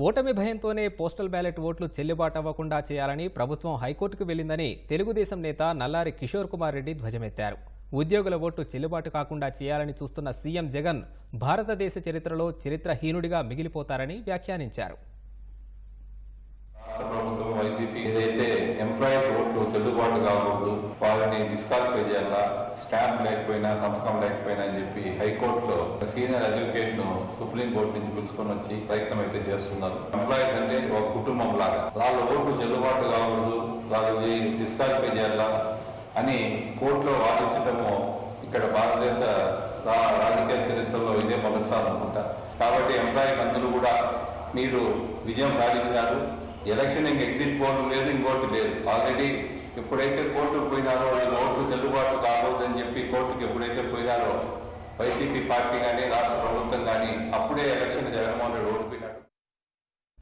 ఓటమి భయంతోనే postal ballot ఓట్లు చెల్లుబాటు అవ్వకుండా చేయాలని ప్రభుత్వం హైకోర్టుకు వెళ్ళిందని తెలుగుదేశం నేత నల్లారి కిషోర్ కుమార్ రెడ్డి ధ్వజమెత్తారు. ఉద్యోగుల ఓటు చెల్లుబాటు కాకుండా చేయాలని చూస్తున్న సీఎం జగన్ భారతదేశ చరిత్రలో చరిత్రహీనుడిగా మిగిలిపోతారని వ్యాఖ్యానించారు. ఎంప్లాయీస్ ఓట్లు చెల్లుబాటు కాకూడదు. వాళ్ళని డిస్కాలిఫై చేయాలా? స్టాంప్ లేకపోయినా సంతకం లేకపోయినా అని చెప్పి హైకోర్టులో సీనియర్ అడ్వకేట్ను సుప్రీం కోర్టు నుంచి పిలుచుకొని వచ్చి ప్రయత్నం అయితే చేస్తున్నారు. ఎంప్లాయీస్ అంటే ఒక కుటుంబం లాగా. వాళ్ళ ఓట్లు చెల్లుబాటు కాకూడదు. వాళ్ళు డిస్కాలిఫై చేయాలా? అని కోర్టులో వాదించడము ఇక్కడ భారతదేశ రా- రాజకీయ చరిత్రలో ఇదే మొదటిసారి అనుకుంటా. కాబట్టి ఎంప్లాయీస్ అందరూ కూడా మీరు విజయం సాధించినారు. ఎలక్షన్ ఇంక ఎగ్జిట్ పోల్ లేదు ఇంకోటి లేదు. ఆల్రెడీ ఎప్పుడైతే కోర్టుకు పోయినారో వాళ్ళ ఓట్లు చెల్లుబాటు కాకూడదని చెప్పి కోర్టుకు ఎప్పుడైతే పోయినారో వైసీపీ పార్టీ కానీ రాష్ట్ర ప్రభుత్వం కానీ అప్పుడే ఎలక్షన్ జగన్మోహన్ రెడ్డి ఓడిపోయి